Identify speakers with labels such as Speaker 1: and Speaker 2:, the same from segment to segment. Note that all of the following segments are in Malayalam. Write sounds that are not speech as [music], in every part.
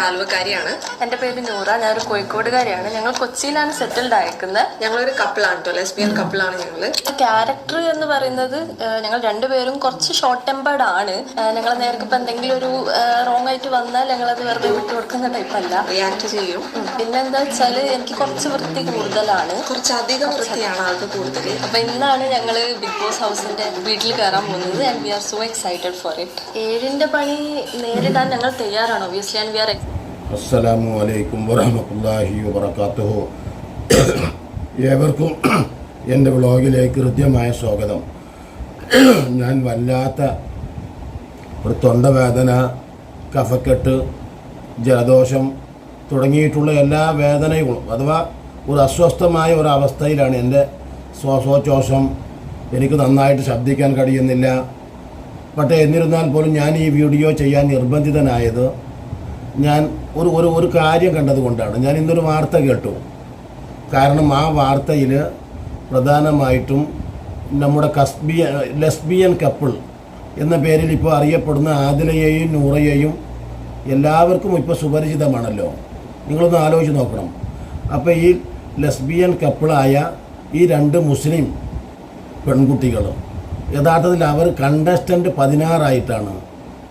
Speaker 1: ആലുവക്കാരിയാണ്.
Speaker 2: എന്റെ പേര് നൂറ ഞാനൊരു കോഴിക്കോടുകാരിയാണ്. ഞങ്ങൾ കൊച്ചിയിലാണ് സെറ്റിൽഡ് ആയിരിക്കുന്നത്
Speaker 1: ഞങ്ങളൊരു കപ്പിളാണ് കേട്ടോ ലെസ്ബിയൻ കപ്പിളാണ് ഞങ്ങൾ
Speaker 2: ക്യാരക്ടർ എന്ന് പറയുന്നത് ഞങ്ങൾ രണ്ടുപേരും കുറച്ച് ഷോർട്ട് ടെമ്പേർഡ് ആണ്. ഞങ്ങൾ നേരത്തെ ഇപ്പം എന്തെങ്കിലും ഒരു റോങ് ആയിട്ട് വന്നാൽ ഞങ്ങൾ അത് വെറുതെ വിട്ടു കൊടുക്കുന്ന ടൈപ്പല്ല
Speaker 1: റിയാക്ട് ചെയ്യും.
Speaker 2: പിന്നെ എന്താ വെച്ചാൽ എനിക്ക് കുറച്ച് വൃത്തി കൂടുതലാണ്.
Speaker 1: കുറച്ചധികം വൃത്തിയാണ് ആൾക്ക് കൂടുതൽ
Speaker 2: അപ്പൊ ഇന്നാണ് ഞങ്ങൾ ബിഗ് ബോസ് ഹൗസിന്റെ വീട്ടിൽ കയറാൻ പോകുന്നത് and we are so excited for it ഏഴിന്റെ പണി നേരിടാൻ ഞങ്ങൾ തയ്യാറാണ് ഒബിയസ്ലി ആൻഡ് വി ആർ
Speaker 3: അസ്സലാമു അലൈക്കും വറഹമത്തല്ലാഹി വബർക്കാത്തുഹു ഏവർക്കും എന്റെ വ്ളോഗിലേക്ക് ഹൃദ്യമായ സ്വാഗതം. ഞാൻ വല്ലാത്ത ഒരു തൊണ്ടവേദന കഫക്കെട്ട് ജലദോഷം തുടങ്ങിയിട്ടുള്ള എല്ലാ വേദനകളും അഥവാ ഒരു അസ്വസ്ഥമായ ഒരു അവസ്ഥയിലാണ് എന്റെ ശ്വാസോച്ഛ്വാസം. എനിക്ക് നന്നായിട്ട് ശബ്ദിക്കാൻ കഴിയുന്നില്ല. പക്ഷേ എന്നിരുന്നാൽ പോലും ഞാൻ ഈ വീഡിയോ ചെയ്യാൻ നിർബന്ധിതനായത് ഞാൻ ഒരു ഒരു ഒരു കാര്യം കണ്ടതുകൊണ്ടാണ്. ഞാൻ ഇന്നൊരു വാർത്ത കേട്ടു. കാരണം ആ വാർത്തയിൽ പ്രധാനമായിട്ടും നമ്മുടെ കസ്ബിയ ലെസ്ബിയൻ കപ്പിൾ എന്ന പേരിൽ ഇപ്പോൾ അറിയപ്പെടുന്ന ആദിലയെയും നൂറയെയും എല്ലാവർക്കും ഇപ്പോൾ സുപരിചിതമാണല്ലോ. നിങ്ങളൊന്ന് ആലോചിച്ച് നോക്കണം. അപ്പോൾ ഈ ലെസ്ബിയൻ കപ്പിളായ ഈ രണ്ട് മുസ്ലിം പെൺകുട്ടികൾ യഥാർത്ഥത്തിൽ അവർ കണ്ടസ്റ്റന്റ് പതിനാറായിട്ടാണ്.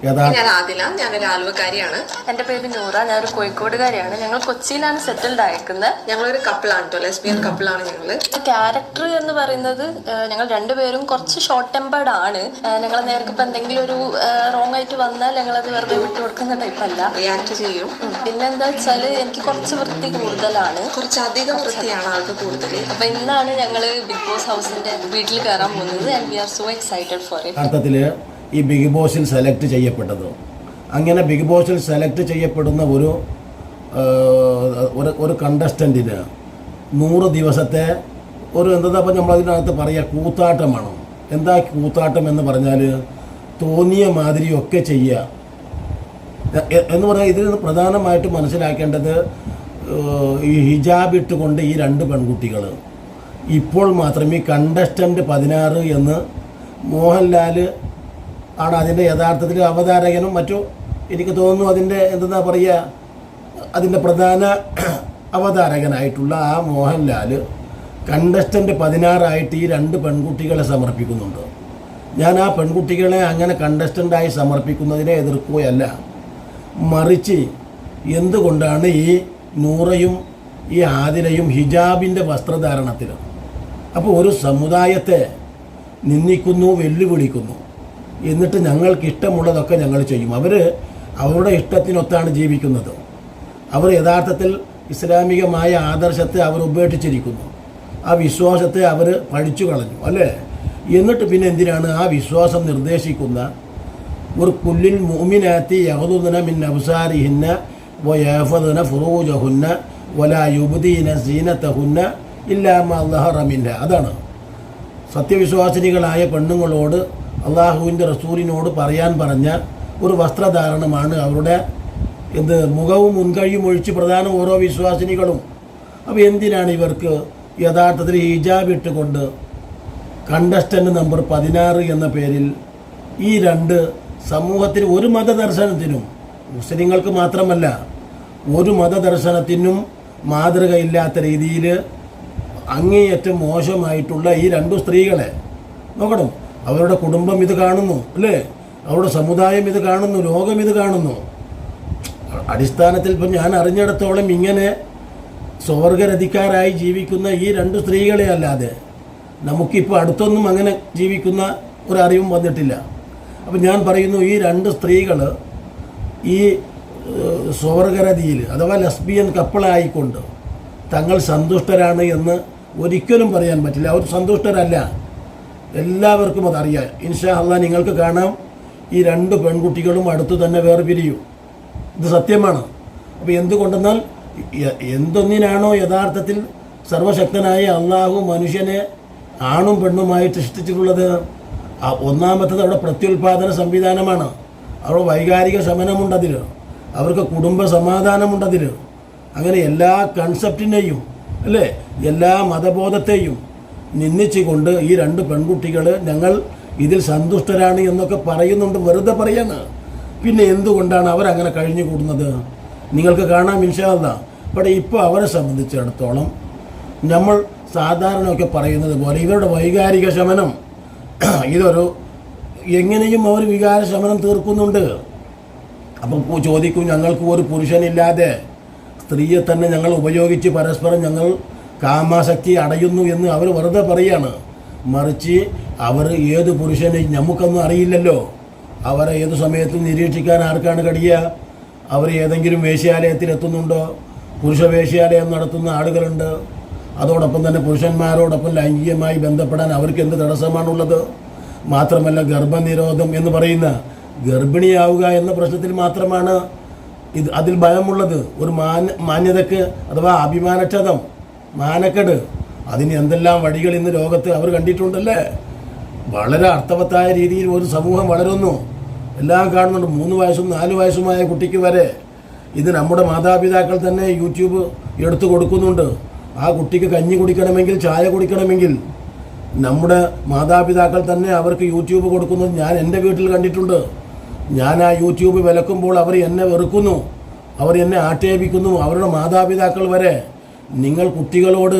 Speaker 1: ഞാൻ ആദില ഞാനൊരു ആലുവക്കാരിയാണ്.
Speaker 2: എന്റെ പേര് നൂറ ഞാനൊരു കോഴിക്കോടുകാരിയാണ്. ഞങ്ങൾ കൊച്ചിയിലാണ് സെറ്റിൽഡ് ആയിരിക്കുന്നത്
Speaker 1: ഞങ്ങളൊരു കപ്പിളാണ് കേട്ടോ ലെസ്ബിയൻ കപ്പിളാണ് ഞങ്ങൾ.
Speaker 2: ക്യാരക്ടർ എന്ന് പറയുന്നത് ഞങ്ങൾ രണ്ടുപേരും കുറച്ച് ഷോർട്ട് ടെമ്പേർഡ് ആണ് ഞങ്ങൾ നേർക്ക് ഇപ്പം എന്തെങ്കിലും ഒരു റോങ് ആയിട്ട് വന്നാൽ ഞങ്ങൾ അത് വെറുതെ വിട്ടു കൊടുക്കുന്ന ടൈപ്പല്ല
Speaker 1: റിയാക്ട് ചെയ്യും.
Speaker 2: പിന്നെന്താ വെച്ചാൽ എനിക്ക് കുറച്ച് വൃത്തി കൂടുതലാണ്.
Speaker 1: കുറച്ച് അധികം വൃത്തിയാണ് ആൾക്ക് കൂടുതൽ
Speaker 2: അപ്പൊ ഇന്നാണ് ഞങ്ങൾ ബിഗ് ബോസ് ഹൗസിന്റെ വീട്ടിൽ കയറാൻ പോകുന്നത്. And we are so excited for it
Speaker 3: ഈ ബിഗ് ബോസിൽ സെലക്ട് ചെയ്യപ്പെട്ടത്. അങ്ങനെ ബിഗ് ബോസിൽ സെലക്ട് ചെയ്യപ്പെടുന്ന ഒരു ഒരു കണ്ടസ്റ്റന്റിന് നൂറ് ദിവസത്തെ ഒരു എന്താ ഇപ്പം നമ്മളതിനകത്ത് പറയുക കൂത്താട്ടമാണ്. എന്താ കൂത്താട്ടം എന്ന് പറഞ്ഞാൽ തോന്നിയ മാതിരിയൊക്കെ ചെയ്യുക എന്ന് പറഞ്ഞാൽ ഇതിൽ നിന്ന് പ്രധാനമായിട്ട് മനസ്സിലാക്കേണ്ടത് ഈ ഹിജാബ് ഇട്ടുകൊണ്ട് ഈ രണ്ട് പെൺകുട്ടികൾ ഇപ്പോൾ മാത്രം ഈ കണ്ടസ്റ്റന്റ് പതിനാറ് എന്ന് മോഹൻലാൽ ആണ് അതിന്റെ യഥാർത്ഥത്തിൽ അവതാരകനും മറ്റും എനിക്ക് തോന്നുന്നു അതിന്റെ എന്തെന്നാ പറയുക അതിന്റെ പ്രധാന അവതാരകനായിട്ടുള്ള ആ മോഹൻലാൽ കണ്ടസ്റ്റന്റ് പതിനാറായിട്ട് ഈ രണ്ട് പെൺകുട്ടികളെ സമർപ്പിക്കുന്നുണ്ട്. ഞാൻ ആ പെൺകുട്ടികളെ അങ്ങനെ കണ്ടസ്റ്റന്റായി സമർപ്പിക്കുന്നതിനെ എതിർക്കുകയല്ല. മറിച്ച് എന്തുകൊണ്ടാണ് ഈ നൂറയും ഈ ആതിരയും ഹിജാബിന്റെ വസ്ത്രധാരണത്തിൽ അപ്പോൾ ഒരു സമുദായത്തെ നിന്ദിക്കുന്നു വെല്ലുവിളിക്കുന്നു. എന്നിട്ട് ഞങ്ങൾക്ക് ഇഷ്ടമുള്ളതൊക്കെ ഞങ്ങൾ ചെയ്യും. അവർ അവരുടെ ഇഷ്ടത്തിനൊത്താണ് ജീവിക്കുന്നത്. അവർ യഥാർത്ഥത്തിൽ ഇസ്ലാമികമായ ആദർശത്തെ അവർ ഉപേക്ഷിച്ചിരിക്കുന്നു. ആ വിശ്വാസത്തെ അവർ പഠിച്ചു കളഞ്ഞു അല്ലേ? എന്നിട്ട് പിന്നെ എന്തിനാണ് ആ വിശ്വാസം നിർദ്ദേശിക്കുന്ന? ഒരു കുല്ലിൽ മുഅ്മിനാത്തി യഹദുദന മിൻ അബ്സാരിഹിന്ന വയഫദന ഫുറൂജഹുന്ന വലാ യുബ്ദീന സീനത്തഹുന്ന ഇല്ലാ മാ ളഹറ മിൻഹ. അതാണ് സത്യവിശ്വാസിനികളായ പെണ്ണുങ്ങളോട് അള്ളാഹുവിന്റെ റസൂലിനോട് പറയാൻ പറഞ്ഞ ഒരു വസ്ത്രധാരണമാണ് അവരുടെ എന്ത് മുഖവും മുൻകഴിയും ഒഴിച്ച് പ്രധാന ഓരോ വിശ്വാസിനികളും. അപ്പോൾ എന്തിനാണ് ഇവർക്ക് യഥാർത്ഥത്തിൽ ഹിജാബ് ഇട്ടുകൊണ്ട് കണ്ടസ്റ്റന്റ് നമ്പർ പതിനാറ് എന്ന പേരിൽ ഈ രണ്ട് സമൂഹത്തിന് ഒരു മതദർശനത്തിനും മുസ്ലിങ്ങൾക്ക് മാത്രമല്ല ഒരു മതദർശനത്തിനും മാതൃകയില്ലാത്ത രീതിയിൽ അങ്ങേയറ്റം മോശമായിട്ടുള്ള ഈ രണ്ടു സ്ത്രീകളെ. നോക്കണം? അവരുടെ കുടുംബം ഇത് കാണുന്നു അല്ലേ? അവരുടെ സമുദായം ഇത് കാണുന്നു ലോകം ഇത് കാണുന്നു. അടിസ്ഥാനത്തിൽ ഇപ്പം ഞാൻ അറിഞ്ഞിടത്തോളം ഇങ്ങനെ സ്വർഗരധിക്കാരായി ജീവിക്കുന്ന ഈ രണ്ട് സ്ത്രീകളെ അല്ലാതെ നമുക്കിപ്പോൾ അടുത്തൊന്നും അങ്ങനെ ജീവിക്കുന്ന ഒരറിവും വന്നിട്ടില്ല. അപ്പം ഞാൻ പറയുന്നു ഈ രണ്ട് സ്ത്രീകൾ ഈ സ്വർഗരതിയിൽ അഥവാ ലസ്ബിയൻ കപ്പിളായിക്കൊണ്ട് തങ്ങൾ സന്തുഷ്ടരാണ് എന്ന് ഒരിക്കലും പറയാൻ പറ്റില്ല. അവർ സന്തുഷ്ടരല്ല. എല്ലാവർക്കും അതറിയാം ഇൻഷാ അള്ളാ നിങ്ങൾക്ക് കാണാം. ഈ രണ്ട് പെൺകുട്ടികളും അടുത്ത് തന്നെ വേറെ പിരിയൂ ഇത് സത്യമാണ്. അപ്പോൾ എന്തുകൊണ്ടെന്നാൽ എന്തൊന്നിനാണോ യഥാർത്ഥത്തിൽ സർവശക്തനായ അള്ളാഹു മനുഷ്യനെ ആണും പെണ്ണുമായി സൃഷ്ടിച്ചിട്ടുള്ളത്? ഒന്നാമത്തത് അവിടെ പ്രത്യുൽപാദന സംവിധാനമാണ്. അവിടെ വൈകാരിക ശമനമുണ്ടതിൽ അവർക്ക് കുടുംബ സമാധാനമുണ്ടതിൽ അങ്ങനെ എല്ലാ കൺസെപ്റ്റിനെയും അല്ലേ? എല്ലാ മതബോധത്തെയും നിന്ദിച്ചുകൊണ്ട് ഈ രണ്ട് പെൺകുട്ടികൾ ഞങ്ങൾ ഇതിൽ സന്തുഷ്ടരാണ് എന്നൊക്കെ പറയുന്നുണ്ട്. വെറുതെ പറയാണ്. പിന്നെ എന്തുകൊണ്ടാണ് അവരങ്ങനെ കഴിഞ്ഞു കൂടുന്നത് നിങ്ങൾക്ക് കാണാം ഇൻഷാല്ല പക്ഷേ ഇപ്പോൾ അവരെ സംബന്ധിച്ചിടത്തോളം നമ്മൾ സാധാരണയൊക്കെ പറയുന്നത് പോലെ ഇവരുടെ വൈകാരിക ശമനം [clears throat] ഇതൊരു എങ്ങനെയും അവർ വികാര ശമനം തീർക്കുന്നുണ്ട്. അപ്പം ചോദിക്കും ഞങ്ങൾക്ക് ഒരു പുരുഷനില്ലാതെ സ്ത്രീയെ തന്നെ ഞങ്ങൾ ഉപയോഗിച്ച് പരസ്പരം ഞങ്ങൾ കാമാസക്തി അടയുന്നു എന്ന് അവർ വെറുതെ പറയാണ്. മറിച്ച് അവർ ഏത് പുരുഷനെ നമുക്കൊന്നും അറിയില്ലല്ലോ. അവരെ ഏത് സമയത്തും നിരീക്ഷിക്കാൻ ആർക്കാണ് കഴിയുക അവർ ഏതെങ്കിലും വേശ്യാലയത്തിൽ എത്തുന്നുണ്ടോ പുരുഷ വേശ്യാലയം നടത്തുന്ന ആളുകളുണ്ട്. അതോടൊപ്പം തന്നെ പുരുഷന്മാരോടൊപ്പം ലൈംഗികമായി ബന്ധപ്പെടാൻ അവർക്ക് എന്ത് തടസ്സമാണുള്ളത്? മാത്രമല്ല ഗർഭനിരോധം എന്ന് പറയുന്ന ഗർഭിണിയാവുക എന്ന പ്രശ്നത്തിൽ മാത്രമാണ് ഇത് അതിൽ ഭയമുള്ളത്. ഒരു മാന്യ മാന്യതക്ക് അഥവാ അഭിമാനക്ഷതം മാനക്കേട്. അതിന് എന്തെല്ലാം വഴികൾ ഇന്ന് ലോകത്ത് അവർ കണ്ടിട്ടുണ്ടല്ലേ? വളരെ അർത്ഥവത്തായ രീതിയിൽ ഒരു സമൂഹം വളരുന്നു. എല്ലാം കാണുന്നുണ്ട്. മൂന്ന് വയസ്സും നാല് വയസ്സുമായ കുട്ടിക്ക് വരെ. ഇത് നമ്മുടെ മാതാപിതാക്കൾ തന്നെ യൂട്യൂബ് എടുത്തു കൊടുക്കുന്നുണ്ട്. ആ കുട്ടിക്ക് കഞ്ഞി കുടിക്കണമെങ്കിൽ ചായ കുടിക്കണമെങ്കിൽ. നമ്മുടെ മാതാപിതാക്കൾ തന്നെ അവർക്ക് യൂട്യൂബ് കൊടുക്കുന്നത് ഞാൻ എന്റെ വീട്ടിൽ കണ്ടിട്ടുണ്ട്. ഞാൻ ആ യൂട്യൂബ് വിലക്കുമ്പോൾ അവർ എന്നെ വെറുക്കുന്നു. അവർ എന്നെ ആക്ഷേപിക്കുന്നു. അവരുടെ മാതാപിതാക്കൾ വരെ. നിങ്ങൾ കുട്ടികളോട്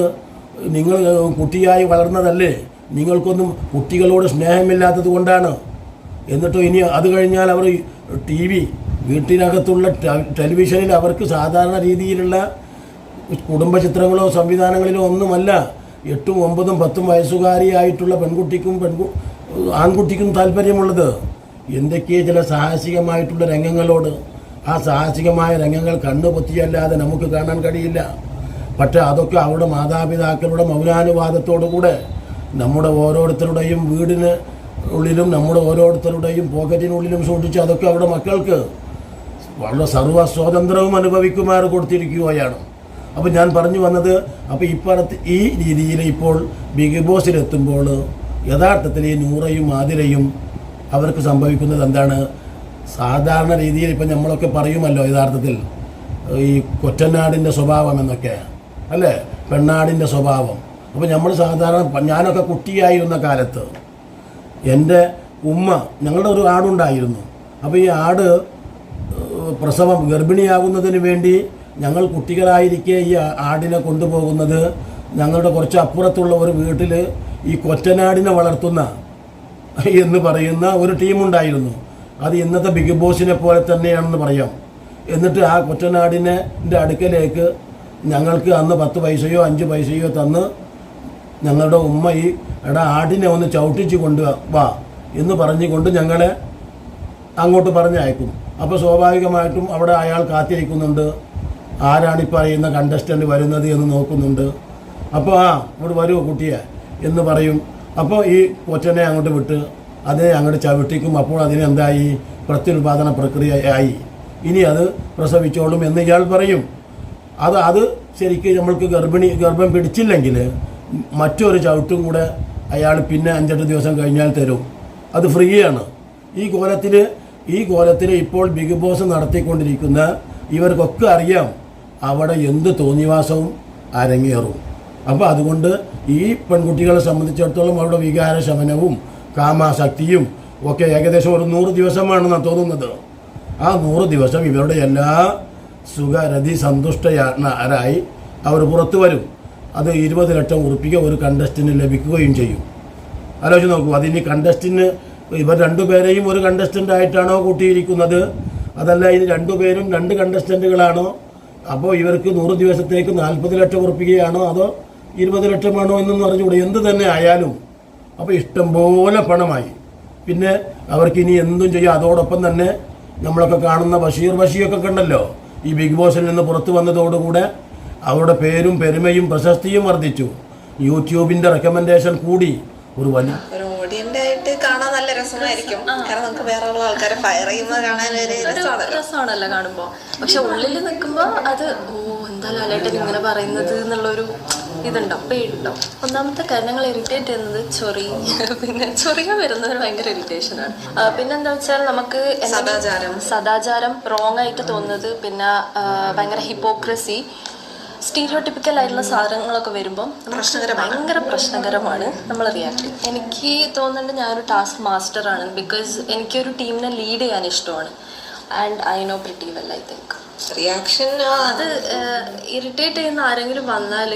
Speaker 3: നിങ്ങൾ കുട്ടിയായി വളർന്നതല്ലേ നിങ്ങൾക്കൊന്നും കുട്ടികളോട് സ്നേഹമില്ലാത്തത് കൊണ്ടാണ്. എന്നിട്ടോ ഇനി അത് കഴിഞ്ഞാൽ അവർ ടി വി വീട്ടിനകത്തുള്ള ടെലിവിഷനിൽ അവർക്ക് സാധാരണ രീതിയിലുള്ള കുടുംബ ചിത്രങ്ങളോ സംവിധാനങ്ങളിലോ ഒന്നുമല്ല എട്ടും ഒമ്പതും പത്തും വയസ്സുകാരിയായിട്ടുള്ള പെൺകുട്ടിക്കും പെൺകു ആൺകുട്ടിക്കും താല്പര്യമുള്ളത്. എന്തൊക്കെ ചില സാഹസികമായിട്ടുള്ള രംഗങ്ങളോട് ആ സാഹസികമായ രംഗങ്ങൾ കണ്ണു പൊത്തിയല്ലാതെ നമുക്ക് കാണാൻ കഴിയില്ല. പക്ഷേ അതൊക്കെ അവരുടെ മാതാപിതാക്കളുടെ മൗനാനുവാദത്തോടുകൂടെ നമ്മുടെ ഓരോരുത്തരുടെയും വീടിന് ഉള്ളിലും നമ്മുടെ ഓരോരുത്തരുടെയും പോക്കറ്റിനുള്ളിലും സൂക്ഷിച്ച് അതൊക്കെ അവരുടെ മക്കൾക്ക് വളരെ സർവ സ്വാതന്ത്ര്യവും അനുഭവിക്കുമാർ കൊടുത്തിരിക്കുകയാണ്. അപ്പോൾ ഞാൻ പറഞ്ഞു വന്നത് അപ്പോൾ ഇപ്പറത്ത് ഈ രീതിയിൽ ഇപ്പോൾ ബിഗ് ബോസിലെത്തുമ്പോൾ യഥാർത്ഥത്തിൽ ഈ നൂറയും ആതിരയും അവർക്ക് സംഭവിക്കുന്നത് എന്താണ്? സാധാരണ രീതിയിൽ ഇപ്പം നമ്മളൊക്കെ പറയുമല്ലോ യഥാർത്ഥത്തിൽ ഈ കൊറ്റനാടിന്റെ സ്വഭാവം എന്നൊക്കെ. അല്ലേ? പെണ്ണാടിന്റെ സ്വഭാവം. അപ്പോൾ നമ്മൾ സാധാരണ ഞാനൊക്കെ കുട്ടിയായിരുന്ന കാലത്ത് എന്റെ ഉമ്മ ഞങ്ങളുടെ ഒരു ആടുണ്ടായിരുന്നു. അപ്പോൾ ഈ ആട് പ്രസവം ഗർഭിണിയാകുന്നതിന് വേണ്ടി ഞങ്ങൾ കുട്ടികളായിരിക്കെ ഈ ആടിനെ കൊണ്ടുപോകുന്നത്. ഞങ്ങളുടെ കുറച്ച് അപ്പുറത്തുള്ള ഒരു വീട്ടിൽ ഈ കൊറ്റനാടിനെ വളർത്തുന്ന എന്ന് പറയുന്ന ഒരു ടീമുണ്ടായിരുന്നു. അത് ഇന്നത്തെ ബിഗ് ബോസിനെ പോലെ തന്നെയാണെന്ന് പറയാം. എന്നിട്ട് ആ കൊറ്റനാടിനെ അടുക്കലേക്ക് ഞങ്ങൾക്ക് അന്ന് പത്ത് പൈസയോ അഞ്ച് പൈസയോ തന്ന് ഞങ്ങളുടെ ഉമ്മ ഈ എടാ ആടിനെ ഒന്ന് ചവിട്ടിച്ച് കൊണ്ട് വാ എന്ന് പറഞ്ഞുകൊണ്ട് ഞങ്ങളെ അങ്ങോട്ട് പറഞ്ഞയക്കും. അപ്പോൾ സ്വാഭാവികമായിട്ടും അവിടെ അയാൾ കാത്തിരിക്കുന്നുണ്ട്. ആരാണ് ഈ പറയുന്ന കണ്ടസ്റ്റന്റ് വരുന്നത് എന്ന് നോക്കുന്നുണ്ട്. അപ്പോൾ ആ ഇവിടെ വരുമോ കുട്ടിയെ എന്ന് പറയും. അപ്പോൾ ഈ കൊച്ചനെ അങ്ങോട്ട് വിട്ട് അതിനെ അങ്ങോട്ട് ചവിട്ടിക്കും. അപ്പോൾ അതിനെന്തായി പ്രത്യുൽപാദന പ്രക്രിയ ആയി. ഇനി അത് പ്രസവിച്ചോളും എന്ന് ഇയാൾ പറയും. അത് അത് ശരിക്കും നമ്മൾക്ക് ഗർഭിണി ഗർഭം പിടിച്ചില്ലെങ്കിൽ മറ്റൊരു ചവിട്ടും കൂടെ അയാൾ പിന്നെ അഞ്ചെട്ട് ദിവസം കഴിഞ്ഞാൽ തരും. അത് ഫ്രീയാണ്. ഈ കോലത്തിൽ ഈ കോലത്തിൽ ഇപ്പോൾ ബിഗ് ബോസ് നടത്തിക്കൊണ്ടിരിക്കുന്ന ഇവർക്കൊക്കെ അറിയാം അവിടെ എന്ത് തോന്നിവാസവും അരങ്ങേറും. അപ്പോൾ അതുകൊണ്ട് ഈ പെൺകുട്ടികളെ സംബന്ധിച്ചിടത്തോളം അവരുടെ വികാര ശമനവും കാമാശക്തിയും ഒക്കെ ഏകദേശം ഒരു നൂറ് ദിവസമാണെന്നാണ് തോന്നുന്നത്. ആ നൂറ് ദിവസം ഇവരുടെ എല്ലാ സുഖരതി സന്തുഷ്ടരായി അവർ പുറത്തു വരും. അത് ഇരുപത് ലക്ഷം ഉറപ്പിക്കുക ഒരു കണ്ടസ്റ്റിന് ലഭിക്കുകയും ചെയ്യും. ആലോചിച്ച് നോക്കൂ അതിന് കണ്ടസ്റ്റിന് ഇവർ രണ്ടുപേരെയും ഒരു കണ്ടസ്റ്റന്റ് ആയിട്ടാണോ കൂട്ടിയിരിക്കുന്നത്? അതല്ല ഇത് രണ്ടുപേരും രണ്ട് കണ്ടസ്റ്റന്റുകളാണോ അപ്പോൾ ഇവർക്ക് നൂറ് ദിവസത്തേക്ക് നാൽപ്പത് ലക്ഷം ഉറപ്പിക്കുകയാണോ അതോ ഇരുപത് ലക്ഷമാണോ എന്നൊന്നും അറിഞ്ഞുകൂടെ? എന്ത് തന്നെ ആയാലും. അപ്പോൾ ഇഷ്ടംപോലെ പണമായി. പിന്നെ അവർക്കിനി എന്തും ചെയ്യാം. അതോടൊപ്പം തന്നെ നമ്മളൊക്കെ കാണുന്ന ബഷീർ ബഷിയൊക്കെ കണ്ടല്ലോ. ഈ ബിഗ് ബോസിൽ നിന്ന് പുറത്തു വന്നതോടുകൂടെ അവരുടെ പേരും പെരുമയും പ്രശസ്തിയും വർദ്ധിച്ചു. യൂട്യൂബിന്റെ റെക്കമെൻഡേഷൻ കൂടി ഒരു വലിയ
Speaker 1: ആയിട്ട് കാണാൻ നല്ല രസമായിരിക്കും. കാരണം നമുക്ക് വേറെ ഉള്ള ആൾക്കാരെ ഫയർ ചെയ്യുന്നത് കാണാൻ ഒരു രസമാണല്ലോ
Speaker 2: കാണുമ്പോൾ പക്ഷെ ഉള്ളിൽ നിൽക്കുമ്പോൾ അത് ഓ എന്താ ലാലേട്ടൻ ഇങ്ങനെ പറയുന്നത് എന്നുള്ളൊരു ഇതുണ്ടാവും പേടുണ്ടോ ഒന്നാമത്തെ കാര്യം ഞങ്ങൾ ഇറിറ്റേറ്റ് ചെയ്യുന്നത് ചൊറി. പിന്നെ ചൊറിയ വരുന്നവർ ഭയങ്കര പിന്നെ എന്താ വെച്ചാൽ നമുക്ക്
Speaker 1: സദാചാരം.
Speaker 2: സദാചാരം റോങ് ആയിട്ട് തോന്നുന്നത് പിന്നെ ഭയങ്കര ഹിപ്പോക്രസി സ്റ്റീരിയോട്ടിപ്പിക്കൽ ആയിട്ടുള്ള സാധനങ്ങളൊക്കെ വരുമ്പോൾ. ഭയങ്കര പ്രശ്നകരമാണ് നമ്മൾ റിയാക്ട് എനിക്ക് തോന്നുന്നുണ്ട് ഞാനൊരു ടാസ്ക് മാസ്റ്റർ ആണ് ബിക്കോസ് എനിക്കൊരു ടീമിനെ ലീഡ് ചെയ്യാൻ ഇഷ്ടമാണ്. And I know pretty well I think
Speaker 1: reaction
Speaker 2: അത് ഇറിറ്റേറ്റ് ചെയ്യുന്ന ആരെങ്കിലും വന്നാൽ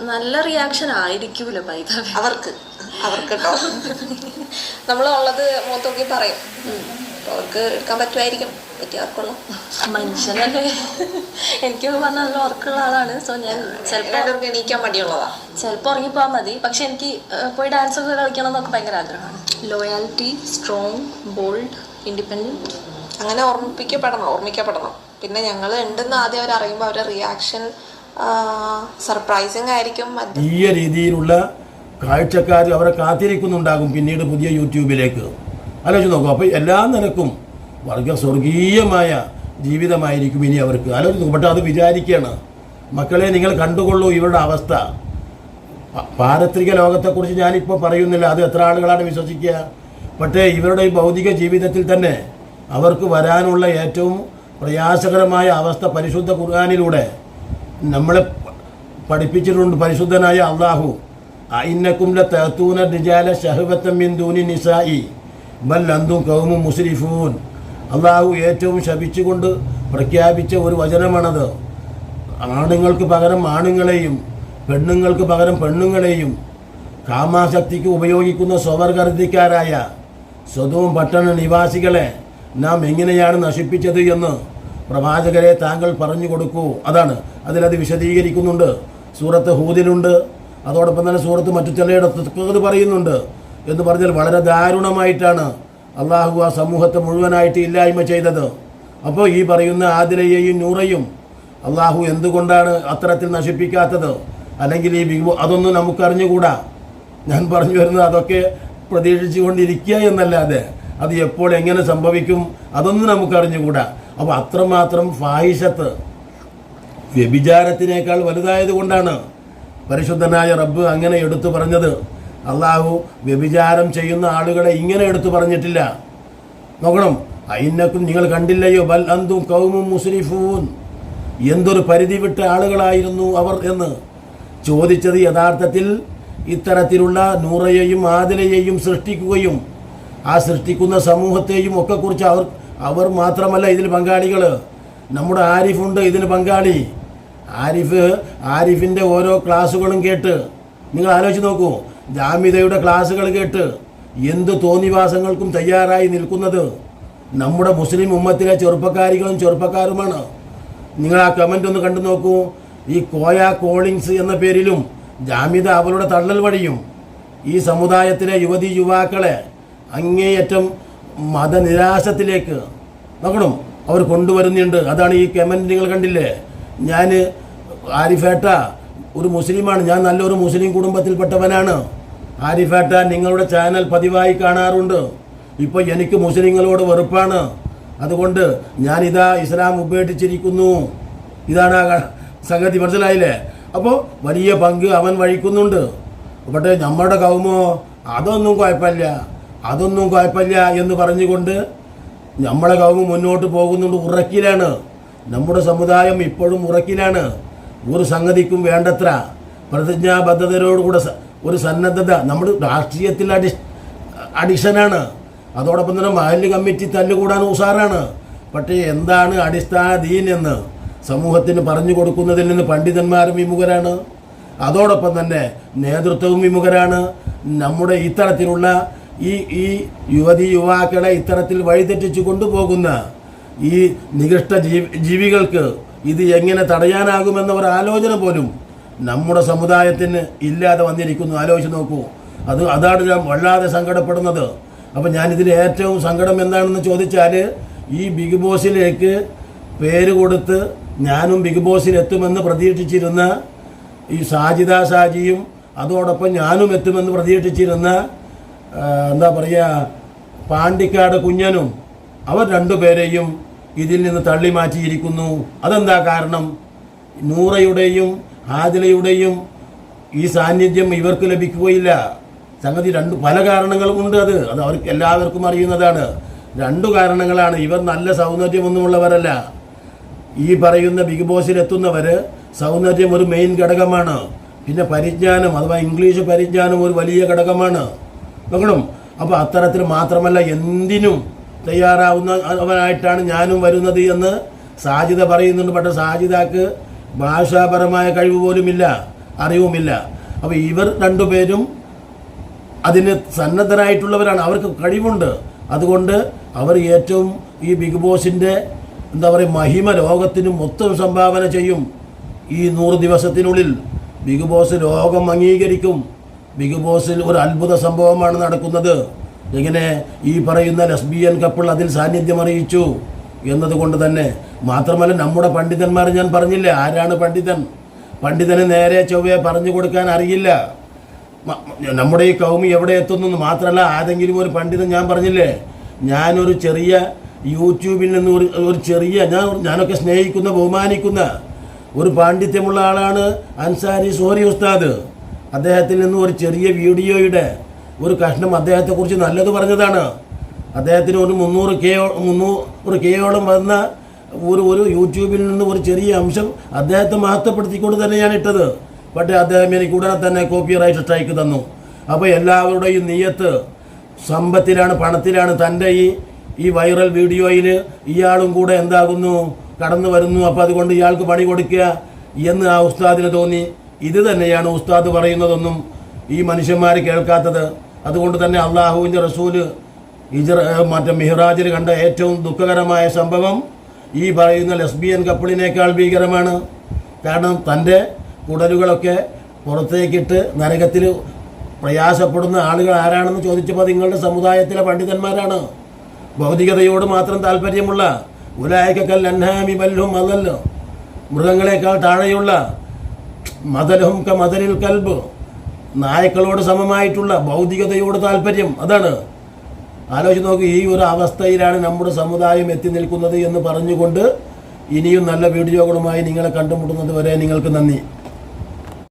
Speaker 2: നല്ല റിയാക്ഷൻ ആയിരിക്കൂല ബൈതാവി
Speaker 1: അവർക്ക് അവർക്ക് കേട്ടോ നമ്മളുള്ളത് നോക്കി പറയും. അവർക്ക് എടുക്കാൻ പറ്റുമായിരിക്കും. പറ്റിയവർക്കുള്ള
Speaker 2: മനുഷ്യനല്ലേ? എനിക്ക് പറഞ്ഞ നല്ല ഉറക്കമുള്ള ആളാണ്. സോ ഞാൻ ചിലപ്പോൾ
Speaker 1: എണീക്കാൻ മടിയുള്ളതാ.
Speaker 2: ചിലപ്പോൾ ഉറങ്ങിപ്പോകാൻ മതി. പക്ഷെ എനിക്ക് പോയി ഡാൻസ് ഒക്കെ കളിക്കണം എന്നൊക്കെ ഭയങ്കര ആഗ്രഹമാണ്. ലോയാലിറ്റി സ്ട്രോങ് ബോൾഡ് ഇൻഡിപെൻഡന്റ്
Speaker 1: അങ്ങനെ ഓർമ്മിപ്പിക്കപ്പെടണം ഓർമ്മിക്കപ്പെടണം. പിന്നെ ഞങ്ങൾ ഉണ്ടെന്ന് ആദ്യം അവർ അറിയുമ്പോൾ അവരുടെ റിയാക്ഷൻ സർപ്രൈസിങ് ആയിരിക്കും
Speaker 3: ഈ രീതിയിലുള്ള കാഴ്ചക്കാർ അവരെ കാത്തിരിക്കുന്നുണ്ടാകും പിന്നീട് പുതിയ യൂട്യൂബിലേക്ക്. ആലോചിച്ച് നോക്കും അപ്പോൾ എല്ലാ നിലക്കും വർഗ സ്വർഗീയമായ ജീവിതമായിരിക്കും ഇനി അവർക്ക്. ആലോചിച്ച് നോക്കും പക്ഷെ അത് വിചാരിക്കുകയാണ് മക്കളെ നിങ്ങൾ കണ്ടുകൊള്ളൂ ഇവരുടെ അവസ്ഥ. പാരത്രിക ലോകത്തെക്കുറിച്ച് ഞാനിപ്പോൾ പറയുന്നില്ല അത് എത്ര ആളുകളാണ് വിശ്വസിക്കുക? പക്ഷേ ഇവരുടെ ഈ ഭൗതിക ജീവിതത്തിൽ തന്നെ അവർക്ക് വരാനുള്ള ഏറ്റവും പ്രയാസകരമായ അവസ്ഥ പരിശുദ്ധ ഖുർആാനിലൂടെ നമ്മളെ പഠിപ്പിച്ചിട്ടുണ്ട് പരിശുദ്ധനായ അള്ളാഹു. അയിന്നക്കുംല തഹത്തൂന നിജാല ഷഹവത്തം മിൻ ദൂനി നിസായി ബൽ കൗമും മുസ്ലിഫൂൻ അള്ളാഹു ഏറ്റവും ശപിച്ചുകൊണ്ട് പ്രഖ്യാപിച്ച ഒരു വചനമാണത്. ആണുങ്ങൾക്ക് പകരം ആണുങ്ങളെയും പെണ്ണുങ്ങൾക്ക് പകരം പെണ്ണുങ്ങളെയും കാമാശക്തിക്ക് ഉപയോഗിക്കുന്ന സ്വവർഗർദ്ദിക്കാരായ സ്വതവും പട്ടണ നിവാസികളെ നാം എങ്ങനെയാണ് നശിപ്പിച്ചത് എന്ന് പ്രവാചകരെ താങ്കൾ പറഞ്ഞു കൊടുക്കൂ. അതാണ് അതിലത് വിശദീകരിക്കുന്നുണ്ട്. സൂറത്ത് ഹൂദിലുണ്ട്. അതോടൊപ്പം തന്നെ സൂറത്ത് മറ്റു ചിലയിടത്ത് പറയുന്നുണ്ട് എന്ന് പറഞ്ഞാൽ വളരെ ദാരുണമായിട്ടാണ് അള്ളാഹു ആ സമൂഹത്തെ മുഴുവനായിട്ട് ഇല്ലായ്മ ചെയ്തത്. അപ്പോൾ ഈ പറയുന്ന ആതിരയെയും നൂറയും അള്ളാഹു എന്തുകൊണ്ടാണ് അത്തരത്തിൽ നശിപ്പിക്കാത്തത്? അല്ലെങ്കിൽ ഈ ബിഗ് അതൊന്നും നമുക്കറിഞ്ഞുകൂടാ? ഞാൻ പറഞ്ഞു വരുന്നത് അതൊക്കെ പ്രതീക്ഷിച്ചുകൊണ്ടിരിക്കുക എന്നല്ലാതെ അത് എപ്പോൾ എങ്ങനെ സംഭവിക്കും അതൊന്നും നമുക്കറിഞ്ഞുകൂടാ. അപ്പോൾ അത്രമാത്രം ഫാഹിഷത്ത് വ്യഭിചാരത്തിനേക്കാൾ വലുതായത് കൊണ്ടാണ് പരിശുദ്ധനായ റബ്ബ് അങ്ങനെ എടുത്തു പറഞ്ഞത്. അള്ളാഹു വ്യഭിചാരം ചെയ്യുന്ന ആളുകളെ ഇങ്ങനെ എടുത്തു പറഞ്ഞിട്ടില്ല. നോക്കണം. അയിന്നക്കും നിങ്ങൾ കണ്ടില്ലയോ? ബൽ അന്തും കൗമും മുസ്ലിഫൂൻ. എന്തൊരു പരിധി വിട്ട ആളുകളായിരുന്നു അവർ എന്ന്. ചോദിച്ചത് യഥാർത്ഥത്തിൽ ഇത്തരത്തിലുള്ള നൂറയെയും ആദിലയെയും സൃഷ്ടിക്കുകയും ആ സൃഷ്ടിക്കുന്ന സമൂഹത്തെയും ഒക്കെ കുറിച്ച് അവർ അവർ മാത്രമല്ല ഇതിൽ പങ്കാളികൾ നമ്മുടെ ആരിഫുണ്ട് ഇതിന് പങ്കാളി. ആരിഫ് ആരിഫിന്റെ ഓരോ ക്ലാസ്സുകളും കേട്ട്. നിങ്ങൾ ആലോചിച്ച് നോക്കൂ ജാമിതയുടെ ക്ലാസ്സുകൾ കേട്ട് എന്ത് തോന്നിവാസങ്ങൾക്കും തയ്യാറായി നിൽക്കുന്നത്? നമ്മുടെ മുസ്ലിം ഉമ്മത്തിലെ ചെറുപ്പക്കാരികളും ചെറുപ്പക്കാരുമാണ്. നിങ്ങൾ ആ കമന്റ് ഒന്ന് കണ്ടു നോക്കൂ. ഈ കോയ കോളിങ്സ് എന്ന പേരിലും ജാമിത അവരുടെ തള്ളൽ വഴിയും ഈ സമുദായത്തിലെ യുവതി യുവാക്കളെ അങ്ങേയറ്റം മതനിരാശത്തിലേക്ക്. നോക്കണം അവർ കൊണ്ടുവരുന്നുണ്ട്. അതാണ് ഈ കമന്റ് നിങ്ങൾ കണ്ടില്ലേ? ഞാൻ ആരിഫേട്ട ഒരു മുസ്ലിമാണ്. ഞാൻ നല്ലൊരു മുസ്ലിം കുടുംബത്തിൽപ്പെട്ടവനാണ്. ആരിഫേട്ട നിങ്ങളുടെ ചാനൽ പതിവായി കാണാറുണ്ട്. ഇപ്പോൾ എനിക്ക് മുസ്ലിങ്ങളോട് വെറുപ്പാണ്. അതുകൊണ്ട് ഞാനിതാ ഇസ്ലാം ഉപേക്ഷിച്ചിരിക്കുന്നു. ഇതാണ് ആ സംഗതി. മനസ്സിലായില്ലേ? അപ്പോൾ വലിയ പങ്ക് അവൻ വഹിക്കുന്നുണ്ട്. പക്ഷേ നമ്മുടെ കൗമോ അതൊന്നും കുഴപ്പമില്ല. അതൊന്നും കുഴപ്പമില്ല എന്ന് പറഞ്ഞുകൊണ്ട് നമ്മളെ കൗമ മുന്നോട്ട് പോകുന്നുണ്ട്. ഉറക്കിലാണ്. നമ്മുടെ സമുദായം ഇപ്പോഴും ഉറക്കിലാണ്. ഒരു സംഗതിക്കും വേണ്ടത്ര പ്രതിജ്ഞാബദ്ധതയോടുകൂടെ ഒരു സന്നദ്ധത. നമ്മുടെ രാഷ്ട്രീയത്തിൽ അടി അഡിഷനാണ്. അതോടൊപ്പം തന്നെ മഹല്ല് കമ്മിറ്റി തല്ലുകൂടാൻ ഉഷാറാണ് പക്ഷേ എന്താണ് അടിസ്ഥാന ദീൻ എന്ന് സമൂഹത്തിന് പറഞ്ഞു കൊടുക്കുന്നതിൽ നിന്ന് പണ്ഡിതന്മാരും വിമുഖരാണ്. അതോടൊപ്പം തന്നെ നേതൃത്വവും വിമുഖരാണ്. നമ്മുടെ ഇത്തരത്തിലുള്ള ഈ ഈ യുവതി യുവാക്കളെ ഇത്തരത്തിൽ വഴിതെറ്റിച്ചു കൊണ്ടുപോകുന്ന ഈ നികൃഷ്ട ജീവി ജീവികൾക്ക് ഇത് എങ്ങനെ തടയാനാകുമെന്ന ഒരു ആലോചന പോലും നമ്മുടെ സമുദായത്തിന് ഇല്ലാതെ വന്നിരിക്കുന്നു. ആലോചിച്ച് നോക്കൂ. അത് അതാണ് ഞാൻ വല്ലാതെ സങ്കടപ്പെടുന്നത്. അപ്പം ഞാനിതിൽ ഏറ്റവും സങ്കടം എന്താണെന്ന് ചോദിച്ചാൽ ഈ ബിഗ് ബോസിലേക്ക് പേര് കൊടുത്ത് ഞാനും ബിഗ് ബോസിൽ എത്തുമെന്ന് പ്രതീക്ഷിച്ചിരുന്ന ഈ സാജിദ സാജിയും അതോടൊപ്പം ഞാനും എത്തുമെന്ന് പ്രതീക്ഷിച്ചിരുന്ന എന്താ പറയുക പാണ്ടിക്കാട് കുഞ്ഞനും അവർ രണ്ടുപേരെയും ഇതിൽ നിന്ന് തള്ളി മാറ്റിയിരിക്കുന്നു. അതെന്താ കാരണം? നൂറയുടെയും ആദിലയുടെയും ഈ സാന്നിധ്യം ഇവർക്ക് ലഭിക്കുകയില്ല. സംഗതി രണ്ട് പല കാരണങ്ങളും ഉണ്ട് അത്. അത് അവർക്ക് എല്ലാവർക്കും അറിയുന്നതാണ്. രണ്ടു കാരണങ്ങളാണ്. ഇവർ നല്ല സൗന്ദര്യമൊന്നുമുള്ളവരല്ല. ഈ പറയുന്ന ബിഗ് ബോസിൽ എത്തുന്നവർ സൗന്ദര്യം ഒരു മെയിൻ ഘടകമാണ്. പിന്നെ പരിജ്ഞാനം അഥവാ ഇംഗ്ലീഷ് പരിജ്ഞാനം ഒരു വലിയ ഘടകമാണ്. നോക്കണം. അപ്പോൾ അത്തരത്തിൽ മാത്രമല്ല എന്തിനും തയ്യാറാവുന്ന അവനായിട്ടാണ് ഞാനും വരുന്നത് എന്ന് സാജിത പറയുന്നുണ്ട്. പക്ഷേ സാജിദാക്ക് ഭാഷാപരമായ കഴിവ് പോലുമില്ല അറിവുമില്ല. അപ്പോൾ ഇവർ രണ്ടുപേരും അതിന് സന്നദ്ധരായിട്ടുള്ളവരാണ്. അവർക്ക് കഴിവുണ്ട്. അതുകൊണ്ട് അവർ ഏറ്റവും ഈ ബിഗ് ബോസിന്റെ എന്താ പറയുക മഹിമ ലോകത്തിന് മൊത്തം സംഭാവന ചെയ്യും. ഈ നൂറ് ദിവസത്തിനുള്ളിൽ ബിഗ് ബോസ് ലോകം അംഗീകരിക്കും. ബിഗ് ബോസിൽ ഒരു അത്ഭുത സംഭവമാണ് നടക്കുന്നത്. ഇങ്ങനെ ഈ പറയുന്ന ലെസ്ബിയൻ കപ്പിൾ അതിൽ സാന്നിധ്യം അറിയിച്ചു എന്നതുകൊണ്ട് തന്നെ മാത്രമല്ല നമ്മുടെ പണ്ഡിതന്മാർ ഞാൻ പറഞ്ഞില്ല ആരാണ് പണ്ഡിതൻ? പണ്ഡിതന് നേരെ ചൊവ്വയെ പറഞ്ഞു കൊടുക്കാൻ അറിയില്ല. നമ്മുടെ ഈ കൗമി എവിടെ എത്തുന്നു മാത്രമല്ല ആരെങ്കിലും ഒരു പണ്ഡിതൻ ഞാൻ പറഞ്ഞില്ലേ ഞാനൊരു ചെറിയ യൂട്യൂബിൽ നിന്ന് ഒരു ഒരു ചെറിയ ഞാൻ ഞാനൊക്കെ സ്നേഹിക്കുന്ന ബഹുമാനിക്കുന്ന ഒരു പാണ്ഡിത്യമുള്ള ആളാണ് അൻസാരി സോറി ഉസ്താദ്. അദ്ദേഹത്തിൽ നിന്ന് ഒരു ചെറിയ വീഡിയോയുടെ ഒരു കഷ്ണം അദ്ദേഹത്തെക്കുറിച്ച് നല്ലത് പറഞ്ഞതാണ്. അദ്ദേഹത്തിന് ഒരു മുന്നൂറ് കെ മുന്നൂറ് കെയോളം വന്ന ഒരു ഒരു യൂട്യൂബിൽ നിന്ന് ഒരു ചെറിയ അംശം അദ്ദേഹത്തെ മഹത്വപ്പെടുത്തിക്കൊണ്ട് തന്നെയാണ് ഇട്ടത്. പക്ഷേ അദ്ദേഹം എനിക്ക് ഉടനെ തന്നെ കോപ്പി റൈറ്റ് സ്ട്രൈക്ക് തന്നു. അപ്പോൾ എല്ലാവരുടെയും നീയത്ത് സമ്പത്തിലാണ് പണത്തിലാണ് തന്റെ ഈ ഈ വൈറൽ വീഡിയോയിൽ ഇയാളും കൂടെ എന്താകുന്നു കടന്നു വരുന്നു. അപ്പോൾ അതുകൊണ്ട് ഇയാൾക്ക് പണി കൊടുക്കുക എന്ന് ആ ഉസ്താദിന് തോന്നി. ഇത് തന്നെയാണ് ഉസ്താദ് പറയുന്നതൊന്നും ഈ മനുഷ്യന്മാർ കേൾക്കാത്തത് അതുകൊണ്ട് തന്നെ അള്ളാഹുവിന്റെ റസൂൽ ഇജർ മറ്റേ മിഹ്റാജിൽ കണ്ട ഏറ്റവും ദുഃഖകരമായ സംഭവം ഈ പറയുന്ന ലെസ്ബിയൻ കപ്പിളിനേക്കാൾ ഭീകരമാണ്. കാരണം തന്റെ കുടലുകളൊക്കെ പുറത്തേക്കിട്ട് നരകത്തിൽ പ്രയാസപ്പെടുന്ന ആളുകൾ ആരാണെന്ന് ചോദിച്ചപ്പോൾ നിങ്ങളുടെ സമുദായത്തിലെ പണ്ഡിതന്മാരാണ്. ഭൗതികതയോട് മാത്രം താല്പര്യമുള്ള ഉലായക്കൽ അൻഹാമി ബല്ലും മതല്ലോ മൃഗങ്ങളെക്കാൾ താഴെയുള്ള മതലഹും ക മതലിൽ കൽബ് നായ്ക്കളോട് സമമായിട്ടുള്ള ഭൗതികതയോട് താല്പര്യം അതാണ്. ആലോചിച്ച് നോക്കി ഈ ഒരു അവസ്ഥയിലാണ് നമ്മുടെ സമുദായം എത്തി നിൽക്കുന്നത് എന്ന് പറഞ്ഞുകൊണ്ട് ഇനിയും നല്ല വീഡിയോകളുമായി നിങ്ങളെ കണ്ടുമുട്ടുന്നത് വരെ നിങ്ങൾക്ക് നന്ദി.